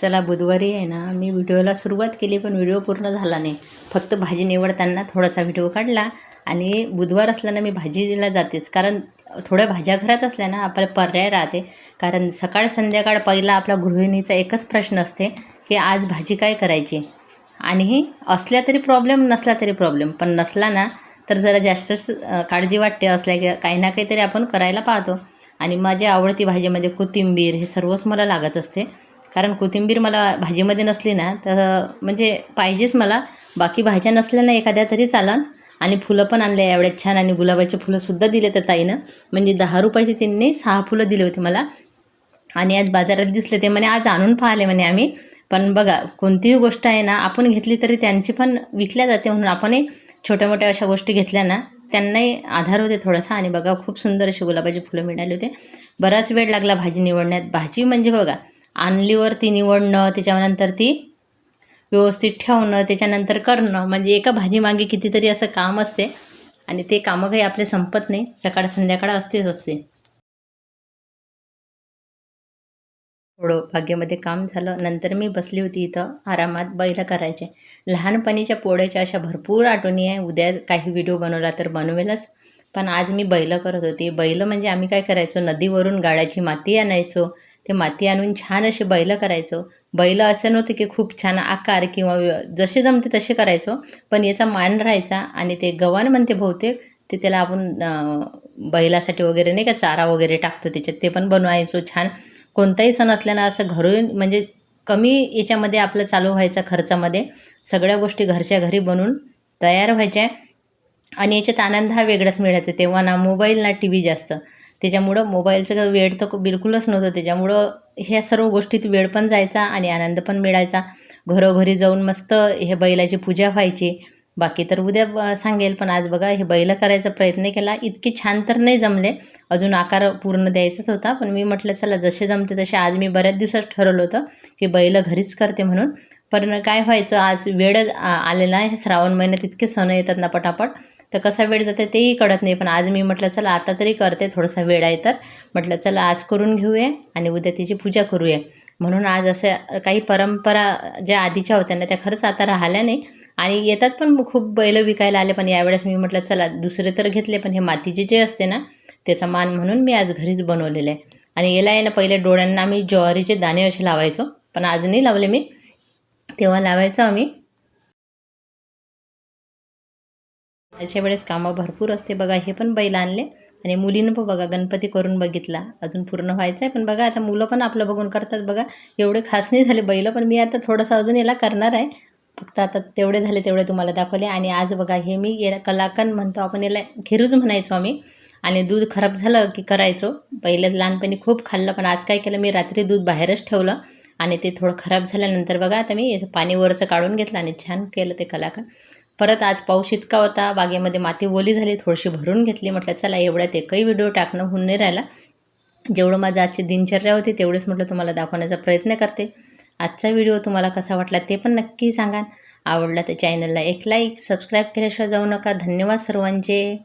चला बुधवारी आहे ना मी व्हिडिओला सुरुवात केली पण व्हिडिओ पूर्ण झाला नाही. फक्त भाजी निवडताना थोडासा व्हिडिओ काढला आणि बुधवार असल्यानं मी भाजीला जातेच. कारण थोड्या भाज्या घरात असल्या ना आपल्याला पर्याय राहते. कारण सकाळ संध्याकाळ पहिला आपला गृहिणीचा एकच प्रश्न असते की आज भाजी काय करायची? आणि असल्या तरी प्रॉब्लेम नसला तरी प्रॉब्लेम पण नसला ना तर जरा जास्तच काळजी वाटते असल्या की काही ना काहीतरी आपण करायला पाहतो. आणि माझी आवडती भाजी म्हणजे कोथिंबीर हे सर्वच मला लागत असते. कारण कोथिंबीर मला भाजीमध्ये नसली ना तर म्हणजे पाहिजेच मला. बाकी भाज्या नसल्या ना एखाद्या तरी चालन. आणि फुलं पण आणले एवढ्या छान आणि गुलाबाचे फुलंसुद्धा दिले तर ताईनं. म्हणजे दहा रुपयाचे त्यांनी सहा फुलं दिले होते मला. आणि आज बाजारात दिसले ते म्हणे आज आणून पाहिले म्हणे आम्ही. पण बघा कोणतीही गोष्ट आहे ना आपण घेतली तरी त्यांची पण विकल्या जाते म्हणून आपणही छोट्या मोठ्या अशा गोष्टी घेतल्या ना त्यांनाही आधार होते थोडासा. आणि बघा खूप सुंदर असे गुलाबाचे फुलं मिळाले होते. बराच वेळ लागला भाजी निवडण्यात. भाजी म्हणजे बघा आणलीवर ती निवडणं त्याच्यानंतर ती व्यवस्थित ठेवणं त्याच्यानंतर करणं. म्हणजे एका भाजीमागे कितीतरी असं काम असते आणि ते कामं काही आपले संपत नाही. सकाळ संध्याकाळ असतेच असते. थोडं बागेमध्ये काम झालं. नंतर मी बसली होती इथं आरामात बैल करायचे. लहानपणीच्या पोळ्याच्या अशा भरपूर आठवणी आहे. उद्या काही व्हिडिओ बनवला तर बनवेलच. पण आज मी बैलं करत होती. बैलं म्हणजे आम्ही काय करायचो? नदीवरून गाड्याची माती आणायचो. ते माती आणून छान असे बैल करायचो. बैल असं नव्हतं की खूप छान आकार किंवा जसे जमते तसे करायचो. पण याचा मान राहायचा आणि ते गव्हाण म्हणते बहुतेक ते त्याला आपण बैलासाठी वगैरे नाही का चारा वगैरे टाकतो त्याच्यात ते पण बनवायचो छान. कोणताही सण असल्यानं असं घरून म्हणजे कमी याच्यामध्ये आपलं चालू व्हायचं खर्चामध्ये. सगळ्या गोष्टी घरच्या घरी बनवून तयार व्हायच्या. आणि याच्यात आनंद हा वेगळाच मिळायचा. तेव्हा ना मोबाईल ना टी व्ही जास्त. त्याच्यामुळं मोबाईलचं वेळ तर बिलकुलच नव्हतं. त्याच्यामुळं ह्या सर्व गोष्टीत वेळ पण जायचा आणि आनंद पण मिळायचा. घरोघरी जाऊन मस्त हे बैलाची पूजा व्हायची. बाकी तर उद्या ब- सांगेल पण आज बघा हे बैल करायचा प्रयत्न केला. इतके छान तर नाही जमले. अजून आकार पूर्ण द्यायचाच होता. पण मी म्हटलं चला जसे जमते तसे आज मी बऱ्याच दिवसात ठरवलं होतं की बैल घरीच करते म्हणून. पण काय व्हायचं आज वेळ आलेला आहे. श्रावण महिन्यात इतके सण येतात ना पटापट. तर कसा वेळ जाते तेही कळत नाही. पण आज मी म्हटलं चला आता तरी करते थोडासा वेळ आहे तर. म्हटलं चला आज करून घेऊया आणि उद्या तिची पूजा करूया. म्हणून आज असं काही परंपरा ज्या आधीच्या होत्या ना त्या खरंच आता राहिल्या नाही. आणि येतात पण खूप बैल विकायला आले पण यावेळेस मी म्हटलं चला दुसरे तर घेतले पण हे मातीचे जे असते ना त्याचा मान म्हणून मी आज घरीच बनवलेलं आहे. आणि याला आहे ना पहिले डोळ्यांना आम्ही ज्वारीचे दाणे असे लावायचो पण आज नाही लावले मी. तेव्हा लावायचो आम्ही. त्याच्या वेळेस कामं भरपूर असते. बघा हे पण बैल आणले. आणि मुलीनं पण बघा गणपती करून बघितला. अजून पूर्ण व्हायचं आहे पण बघा आता मुलं पण आपलं बघून करतात. बघा एवढे खास नाही झाले बैल पण मी आता थोडंसं अजून याला करणार आहे. फक्त आता तेवढे झाले तेवढे तुम्हाला दाखवले. आणि आज बघा हे मी याला कलाकंद म्हणतो. आपण याला खेरूज म्हणायचो आम्ही. आणि दूध खराब झालं की करायचो. पहिलेच लहानपणी खूप खाल्लं पण आज काय केलं मी रात्री दूध बाहेरच ठेवलं. आणि ते थोडं खराब झाल्यानंतर बघा आता मी पाणी वरचं काढून घेतलं आणि छान केलं ते कलाकंद. परत आज पाऊस इतका होता बागेमध्ये माती ओली झाली थोडीशी भरून घेतली. म्हटलं चला एवढ्यात एकही व्हिडिओ टाकणं होऊन नाही राहिला. जेवढं माझं आजची दिनचर्या होती तेवढेच म्हटलं तुम्हाला दाखवण्याचा प्रयत्न करते. आजचा व्हिडिओ तुम्हाला कसा वाटला ते पण नक्की सांगा. आवडला तर चॅनलला एक लाईक सबस्क्राईब केल्याशिवाय जाऊ नका. धन्यवाद सर्वांचे.